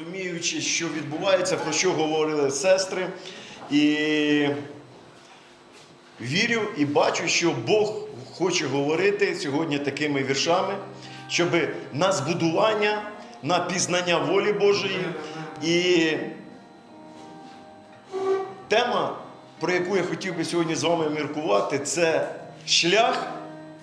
розуміючи, що відбувається, про що говорили сестри. І вірю і бачу, що Бог хоче говорити сьогодні такими віршами, щоб на збудування, на пізнання волі Божої. І тема, про яку я хотів би сьогодні з вами міркувати, це шлях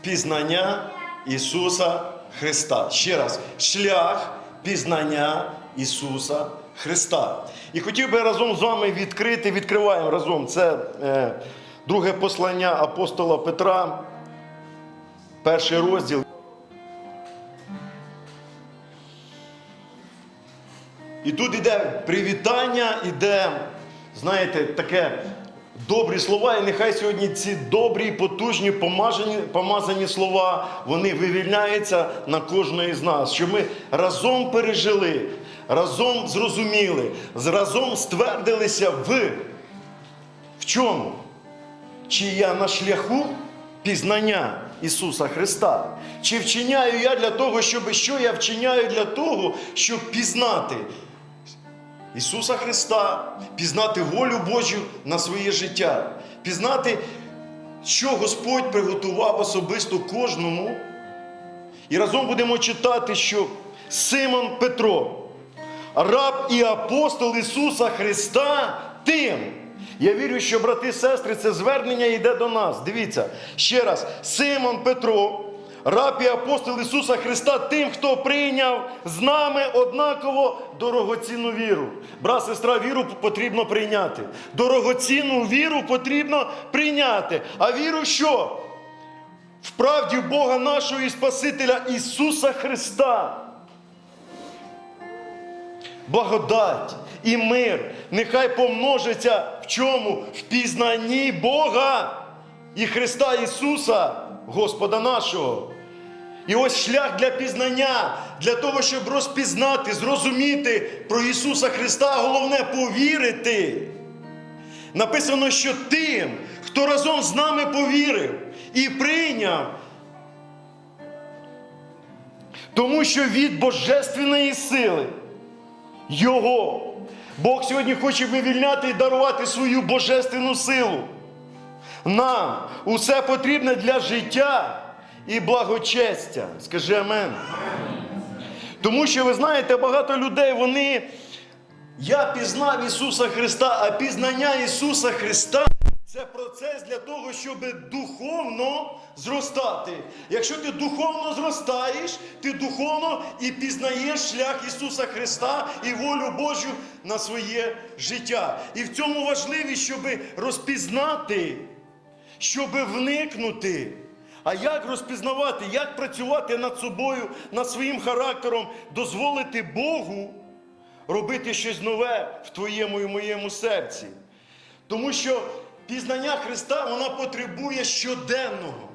пізнання Ісуса Христа. Ще раз, шлях пізнання Ісуса Христа. І хотів би разом з вами відкрити, відкриваємо разом. Це е, друге послання апостола Петра, перший розділ. І тут іде привітання, іде, знаєте, таке добрі слова. І нехай сьогодні ці добрі, потужні, помазані, помазані слова, вони вивільняються на кожного з нас, щоб ми разом пережили, разом зрозуміли, разом ствердилися в, в чому? Чи я на шляху пізнання Ісуса Христа? Чи вчиняю я для того, щоб що я вчиняю для того, щоб пізнати Ісуса Христа, пізнати волю Божу на своє життя, пізнати, що Господь приготував особисто кожному. І разом будемо читати, що Симон Петро, раб і апостол Ісуса Христа, тим. Я вірю, що брати і сестри, це звернення йде до нас. Дивіться, ще раз, Симон Петро, раб і апостол Ісуса Христа, тим, хто прийняв з нами однаково дорогоцінну віру. Брат, сестра, віру потрібно прийняти. Дорогоцінну віру потрібно прийняти. А віру що? В правді Бога нашого і Спасителя Ісуса Христа. Благодать і мир нехай помножиться в чому? В пізнанні Бога і Христа Ісуса, Господа нашого. І ось шлях для пізнання, для того, щоб розпізнати, зрозуміти про Ісуса Христа, головне повірити. Написано, що тим, хто разом з нами повірив і прийняв, тому що від божественної сили Його Бог сьогодні хоче вивільняти і дарувати свою божественну силу. Нам усе потрібне для життя і благочестя. Скажи амен. Тому що ви знаєте, багато людей, вони. Я пізнав Ісуса Христа, а пізнання Ісуса Христа це процес для того, щоб духовно зростати. Якщо ти духовно зростаєш, ти духовно і пізнаєш шлях Ісуса Христа і волю Божу на своє життя. І в цьому важливість, щоб розпізнати, щоб вникнути. А як розпізнавати, як працювати над собою, над своїм характером, дозволити Богу робити щось нове в твоєму і моєму серці. Тому що пізнання Христа вона потребує щоденного.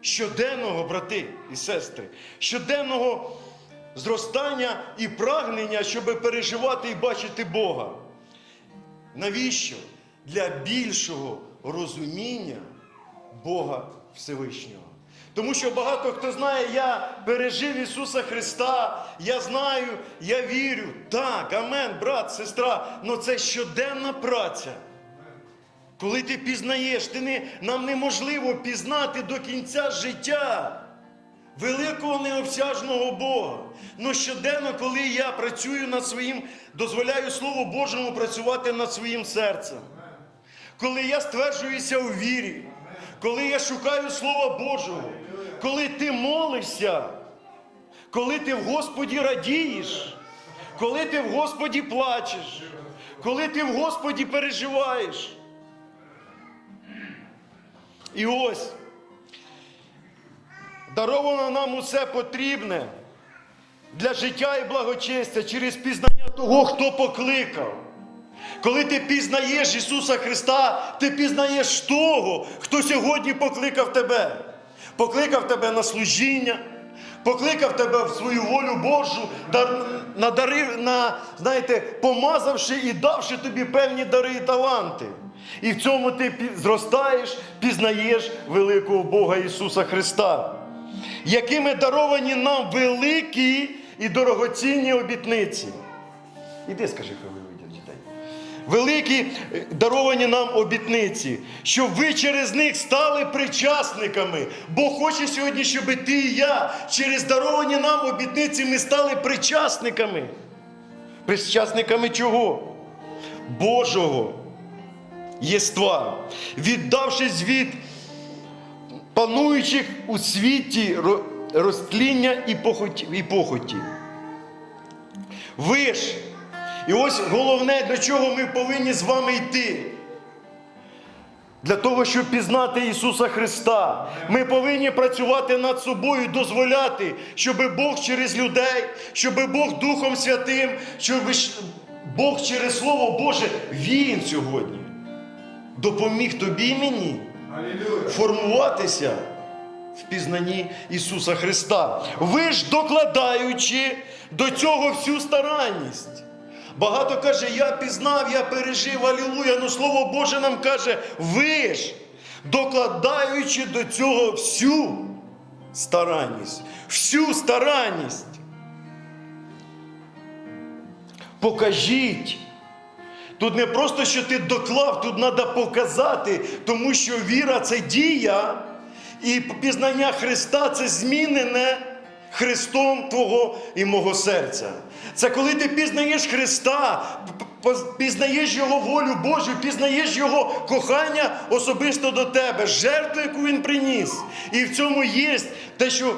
Щоденного, брати і сестри, щоденного зростання і прагнення, щоб переживати і бачити Бога. Навіщо? Для більшого розуміння Бога Всевишнього. Тому що багато хто знає, я пережив Ісуса Христа, я знаю, я вірю. Так, амен, брат, сестра, але це щоденна праця. Коли ти пізнаєш, ти не, нам неможливо пізнати до кінця життя великого необсяжного Бога. Но щоденно, коли я працюю над своїм, дозволяю Слову Божому працювати над своїм серцем. Коли я стверджуюся у вірі, коли я шукаю Слова Божого, коли ти молишся, коли ти в Господі радієш, коли ти в Господі плачеш, коли ти в Господі переживаєш. І ось даровано нам усе потрібне для життя і благочестя через пізнання того, хто покликав. Коли ти пізнаєш Ісуса Христа, ти пізнаєш того, хто сьогодні покликав тебе. Покликав тебе на служіння, покликав тебе в свою волю Божу, дар- надарив, на, знаєте, помазавши і давши тобі певні дари і таланти. І в цьому ти зростаєш, пізнаєш великого Бога Ісуса Христа, якими даровані нам великі і дорогоцінні обітниці. Іди скажи, хай дітей. Великі е, даровані нам обітниці, щоб ви через них стали причасниками. Бог хоче сьогодні, щоб ти і я через даровані нам обітниці ми стали причасниками. Причасниками чого? Божого єства, віддавшись від пануючих у світі розтління і похоті. І похоті. Ви ж, і ось головне, для чого ми повинні з вами йти. Для того, щоб пізнати Ісуса Христа, ми повинні працювати над собою, дозволяти, щоб Бог через людей, щоб Бог Духом Святим, щоб Бог через Слово Боже, Він сьогодні допоміг тобі і мені формуватися в пізнанні Ісуса Христа. Ви ж докладаючи до цього всю старанність. Багато каже, я пізнав, я пережив, алілуя. Ну Слово Боже нам каже, ви ж докладаючи до цього всю старанність, всю старанність. Покажіть. Тут не просто, що ти доклав, тут треба показати, тому що віра це дія, і пізнання Христа це змінене Христом Твого і мого серця. Це коли ти пізнаєш Христа, пізнаєш Його волю Божу, пізнаєш Його кохання особисто до тебе, жертву, яку Він приніс. І в цьому є те, що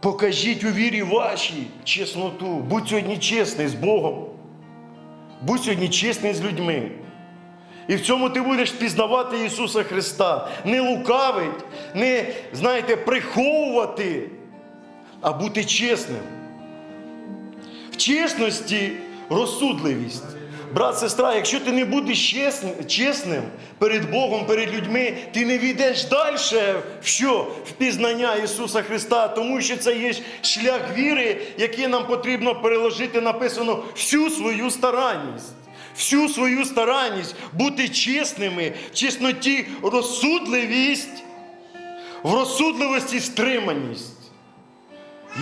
покажіть у вірі вашій чесноту. Будь сьогодні чесний з Богом. Будь сьогодні чесний з людьми. І в цьому ти будеш пізнавати Ісуса Христа. Не лукавить, не, знаєте, приховувати, а бути чесним. В чесності розсудливість. Брат, сестра, якщо ти не будеш чесним, перед Богом, перед людьми, ти не війдеш далі в що? В пізнання Ісуса Христа, тому що це є шлях віри, який нам потрібно переложити, написано, всю свою старанність. Всю свою старанність бути чесними, в чесноті розсудливість, в розсудливості стриманість.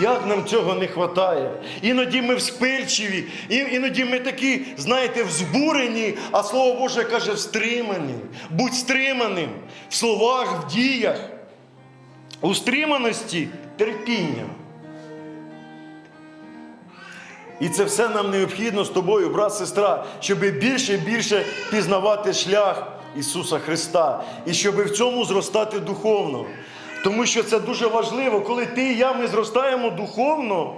Як нам цього не вистачає? Іноді ми вспильчиві, іноді ми такі, знаєте, взбурені, а Слово Боже каже, встримані. Будь стриманим в словах, в діях, у стриманості терпіння. І це все нам необхідно з тобою, брат, сестра, щоб більше і більше пізнавати шлях Ісуса Христа і щоб в цьому зростати духовно. Тому що це дуже важливо, коли ти і я ми зростаємо духовно.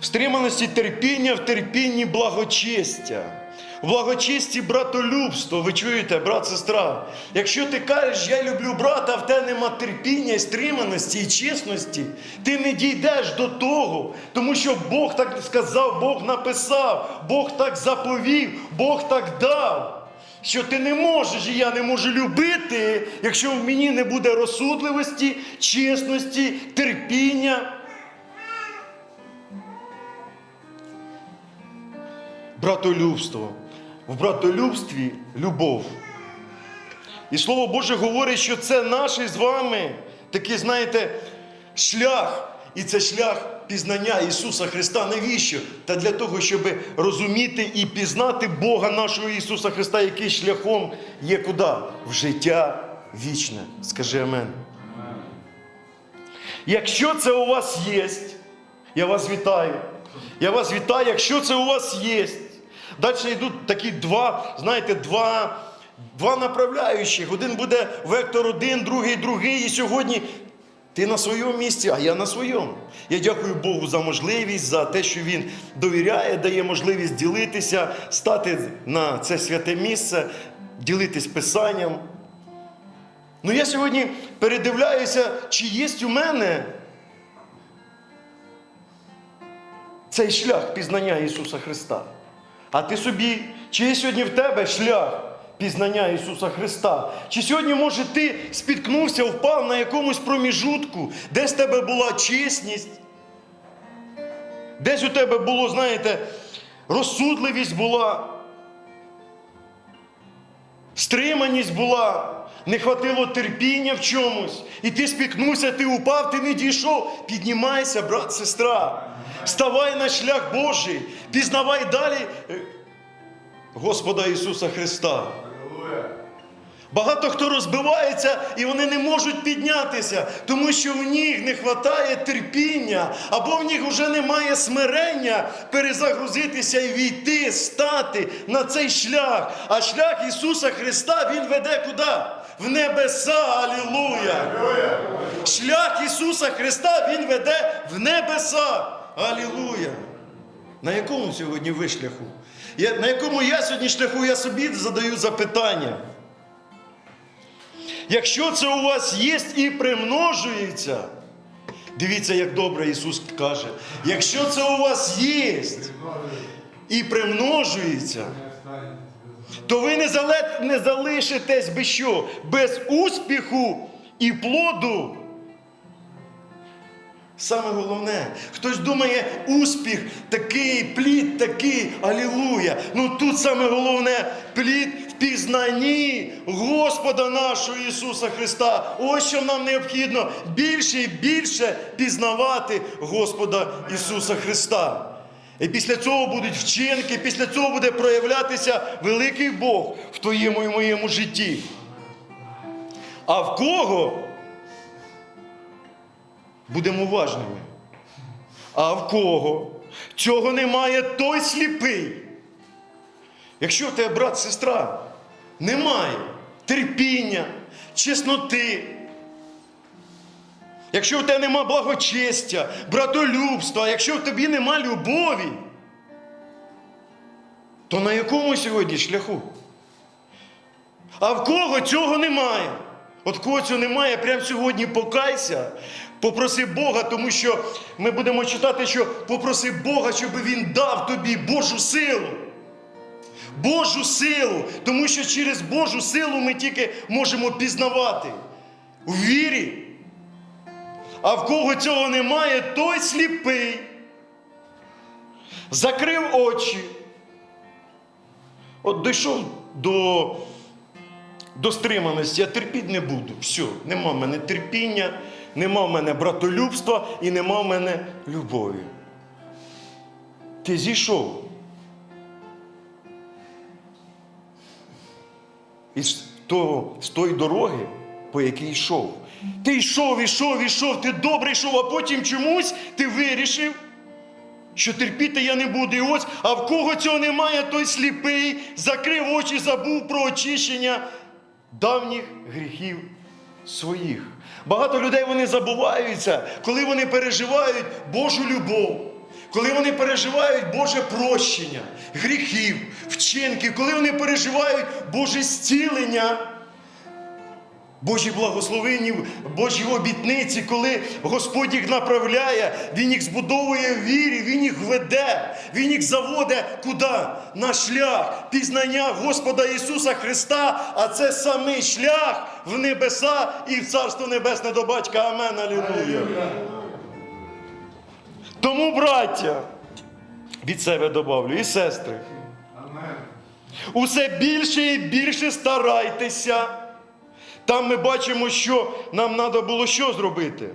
В стриманості терпіння, в терпінні благочестя. В благочесті братолюбство. Ви чуєте, брат, сестра? Якщо ти кажеш, я люблю брата, а в тебе нема терпіння, і стриманості і чесності, ти не дійдеш до того, тому що Бог так сказав, Бог написав, Бог так заповів, Бог так дав. Що ти не можеш, і я не можу любити, якщо в мені не буде розсудливості, чесності, терпіння. Братолюбство. В братолюбстві любов. І Слово Боже говорить, що це наш з вами такий, знаєте, шлях. І це шлях пізнання Ісуса Христа. Навіщо? Та для того, щоб розуміти і пізнати Бога нашого Ісуса Христа, який шляхом є куди? В життя вічне. Скажи Амен. Якщо це у вас є, я вас вітаю. Я вас вітаю, якщо це у вас є. Далі йдуть такі два, знаєте, два, два направляючих. Один буде вектор один, другий другий. І сьогодні ти на своєму місці, а я на своєму. Я дякую Богу за можливість, за те, що Він довіряє, дає можливість ділитися, стати на це святе місце, ділитись Писанням. Ну я сьогодні передивляюся, чи є у мене цей шлях пізнання Ісуса Христа. А ти собі, чи є сьогодні в тебе шлях пізнання Ісуса Христа? Чи сьогодні, може, ти спіткнувся, впав на якомусь проміжутку, десь в тебе була чесність, десь у тебе було, знаєте, розсудливість була, стриманість була, не хватило терпіння в чомусь, і ти спікнувся, ти упав, ти не дійшов. Піднімайся, брат, сестра. Ставай на шлях Божий, пізнавай далі е, Господа Ісуса Христа. Багато хто розбивається і вони не можуть піднятися, тому що в них не вистачає терпіння, або в них вже немає смирення перезагрузитися і війти, стати на цей шлях. А шлях Ісуса Христа Він веде куди? В небеса, алілуя! Шлях Ісуса Христа Він веде в небеса. Алілуя! На якому сьогодні ви шляху? Я, на якому я сьогодні шляху, я собі задаю запитання. Якщо це у вас є і примножується, дивіться, як добре Ісус каже, якщо це у вас є і примножується, то ви не, залишитесь без що? Без успіху і плоду. Саме головне, хтось думає, успіх такий, плід такий, алілуя. Ну тут саме головне плід пізнанні Господа нашого Ісуса Христа. Ось що нам необхідно більше і більше пізнавати Господа Ісуса Христа. І після цього будуть вчинки, після цього буде проявлятися великий Бог в твоєму і моєму житті. А в кого Будемо уважними. А в кого цього немає, той сліпий. Якщо в тебе брат, сестра, немає терпіння, чесноти, якщо в тебе нема благочестя, братолюбства, якщо в тобі нема любові, то на якому сьогодні шляху? А в кого цього немає? От кого цього немає, прямо сьогодні покайся, попроси Бога, тому що ми будемо читати, що попроси Бога, щоб Він дав тобі Божу силу. Божу силу, тому що через Божу силу ми тільки можемо пізнавати у вірі. А в кого цього немає, той сліпий. Закрив очі. От дійшов до до стриманості, я терпіти не буду. Все, нема в мене терпіння, нема в мене братолюбства і нема в мене любові. Ти зійшов. Із того, з тої дороги, по якій йшов. Ти йшов, йшов, йшов, ти добре йшов, а потім чомусь ти вирішив, що терпіти я не буду. І ось, а в кого цього немає, той сліпий, закрив очі, забув про очищення давніх гріхів своїх. Багато людей вони забуваються, коли вони переживають Божу любов, коли вони переживають Боже прощення, гріхів, вчинків, коли вони переживають Боже зцілення. Божі благословенні, Божі обітниці, коли Господь їх направляє, Він їх збудовує в вірі, Він їх веде, Він їх заводить куди? На шлях пізнання Господа Ісуса Христа, а це самий шлях в небеса і в Царство Небесне до Батька. Амен. Алілуя. Тому, браття, від себе добавлю, і сестри, усе більше і більше старайтеся. Там ми бачимо, що нам треба було що зробити.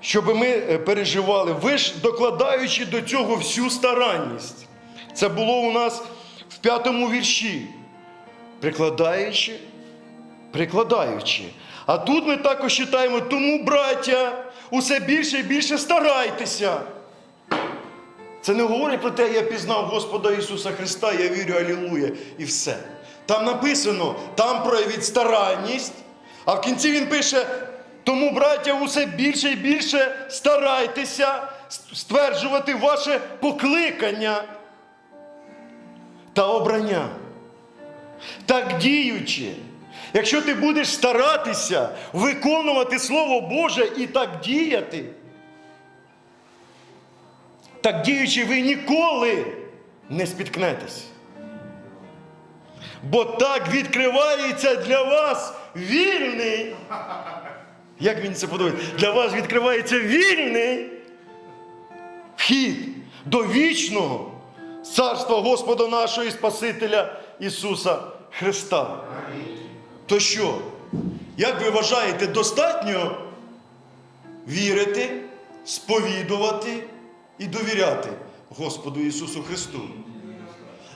Щоб ми е, переживали, ви ж докладаючи до цього всю старанність. Це було у нас в п'ятому вірші. Прикладаючи, прикладаючи. А тут ми також читаємо, тому, браття, усе більше і більше старайтеся. Це не говорить про те, я пізнав Господа Ісуса Христа, я вірю, алілуя, і все. Там написано, там проявіть старанність, а в кінці він пише, тому, браття, усе більше і більше старайтеся стверджувати ваше покликання та обрання. Так діючи, якщо ти будеш старатися виконувати Слово Боже і так діяти, так діючи, ви ніколи не спіткнетесь. Бо так відкривається для вас вільний. Як він це подобається? Для вас відкривається вільний вхід до вічного царства Господа нашого і Спасителя Ісуса Христа. То що? Як ви вважаєте, достатньо вірити, сповідувати і довіряти Господу Ісусу Христу?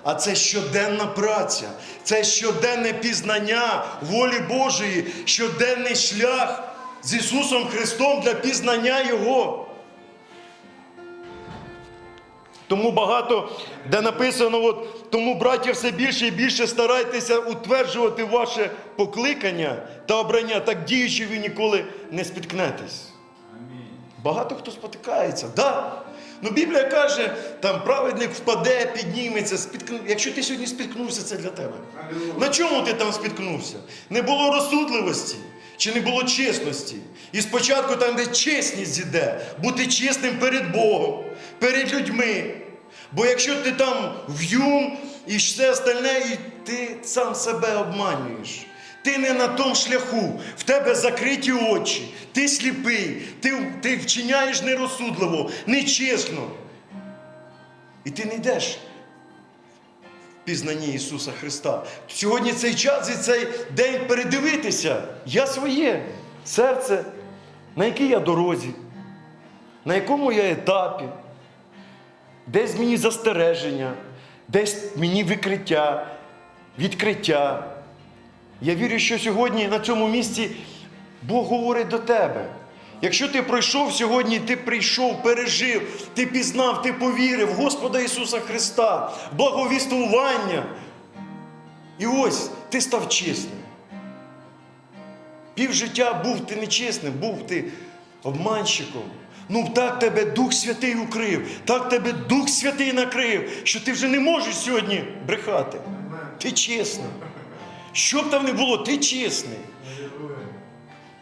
А це щоденна праця, це щоденне пізнання волі Божої, щоденний шлях з Ісусом Христом для пізнання Його. Тому багато, де написано, от, тому, браття, все більше і більше старайтеся утверджувати ваше покликання та обрання, так діючи, ви ніколи не спіткнетесь. Багато хто спотикається. Да. Ну, Біблія каже, там праведник впаде, підніметься, спіткну... якщо ти сьогодні спіткнувся, це для тебе. На чому ти там спіткнувся? Не було розсудливості чи не було чесності. І спочатку там, де чесність іде, бути чесним перед Богом, перед людьми. Бо якщо ти там в'юм і все остальне, і ти сам себе обманюєш. Ти не на тому шляху, в тебе закриті очі, ти сліпий, ти, ти вчиняєш нерозсудливо, нечесно. І ти не йдеш пізнанні Ісуса Христа. Сьогодні цей час і цей день передивитися. Я своє серце, на якій я дорозі, на якому я етапі, десь мені застереження, десь мені викриття, відкриття. Я вірю, що сьогодні на цьому місці Бог говорить до тебе. Якщо ти пройшов сьогодні, ти прийшов, пережив, ти пізнав, ти повірив в Господа Ісуса Христа, благовістування. І ось ти став чесним. Пів життя був ти нечесним, був ти обманщиком. Ну так тебе Дух Святий укрив, так тебе Дух Святий накрив, що ти вже не можеш сьогодні брехати. Ти чесний. Що б там не було, ти чесний.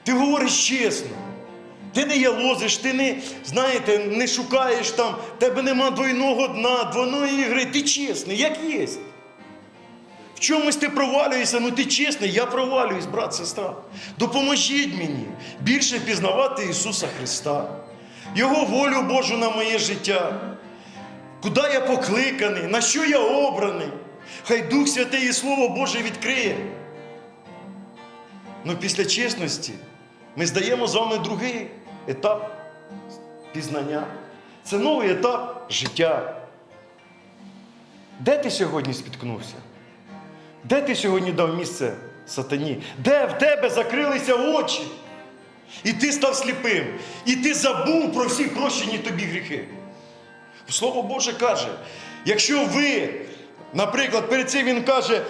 Ти говориш чесно. Ти не ялозиш, ти не, знаєте, не шукаєш там, тебе нема двойного дна, двойної ігри. Ти чесний, як є. В чомусь ти провалюєшся, ну ти чесний, я провалююсь, брат, сестра. Допоможіть мені більше пізнавати Ісуса Христа, Його волю Божу на моє життя. Куди я покликаний, на що я обраний. Хай Дух Святий і Слово Боже відкриє. Ну після чесності ми здаємо з вами другий етап пізнання. Це новий етап життя. Де ти сьогодні спіткнувся? Де ти сьогодні дав місце сатані? Де в тебе закрилися очі? І ти став сліпим, і ти забув про всі прощені тобі гріхи. Слово Боже каже, якщо ви, наприклад, перед цим він каже,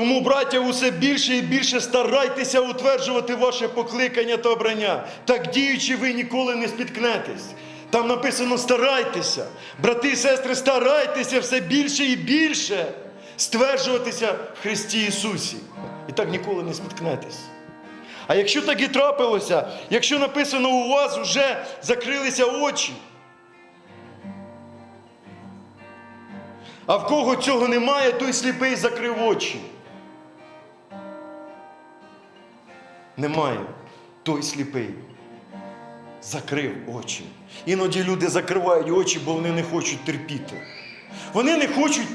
тому, браття, усе більше і більше старайтеся утверджувати ваше покликання та обрання. Так діючи, ви ніколи не спіткнетесь. Там написано старайтеся. Брати і сестри, старайтеся все більше і більше стверджуватися в Христі Ісусі. І так ніколи не спіткнетесь. А якщо так і трапилося, якщо написано у вас вже закрилися очі, а в кого цього немає, той сліпий закрив очі. Немає, той сліпий. Закрив очі. Іноді люди закривають очі, бо вони не хочуть терпіти. Вони не хочуть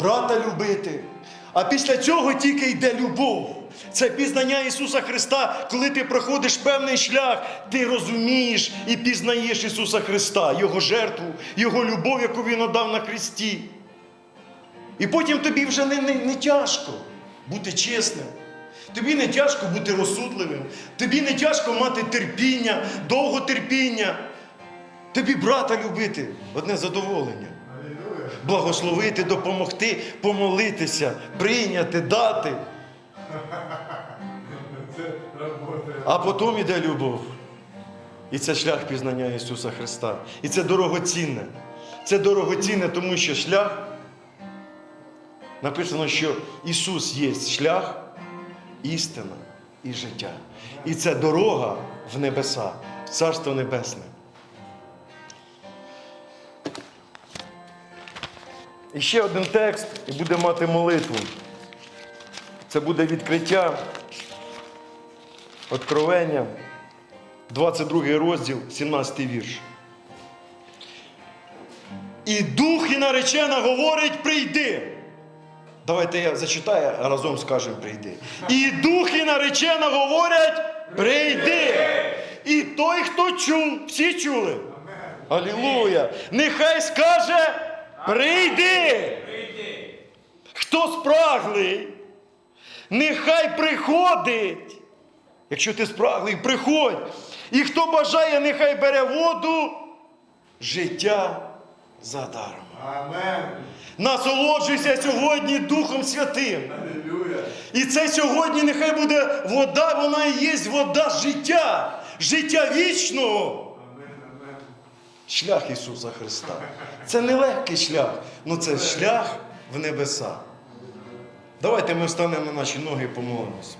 брата любити. А після цього тільки йде любов. Це пізнання Ісуса Христа, коли ти проходиш певний шлях, ти розумієш і пізнаєш Ісуса Христа, Його жертву, Його любов, яку Він надав на Христі. І потім тобі вже не, не, не тяжко бути чесним. Тобі не тяжко бути розсудливим. Тобі не тяжко мати терпіння, довготерпіння. Тобі брата любити одне задоволення. Благословити, допомогти, помолитися, прийняти, дати. А потім іде любов. І це шлях пізнання Ісуса Христа. І це дорогоцінне. Це дорогоцінне, тому що шлях написано, що Ісус є шлях, істина і життя. І це дорога в небеса, в Царство Небесне. І ще один текст, і буде мати молитву. Це буде відкриття, откровення. 22 розділ, 17 вірш. І дух і наречена говорить: прийди. Давайте я зачитаю, разом скажемо прийди. І дух і наречена говорять: прийди. І той, хто чув, всі чули. Алілуя! Нехай скаже: прийди. Хто спраглий, нехай приходить. Якщо ти спраглий, приходь. І хто бажає, нехай бере воду життя задаром. Насолоджуйся сьогодні Духом Святим. Алілюя. І це сьогодні нехай буде вода, вона і є вода життя, життя вічного. Амен, амен. Шлях Ісуса Христа. Це не легкий шлях, але це шлях в небеса. Давайте ми встанемо на наші ноги і помолимося.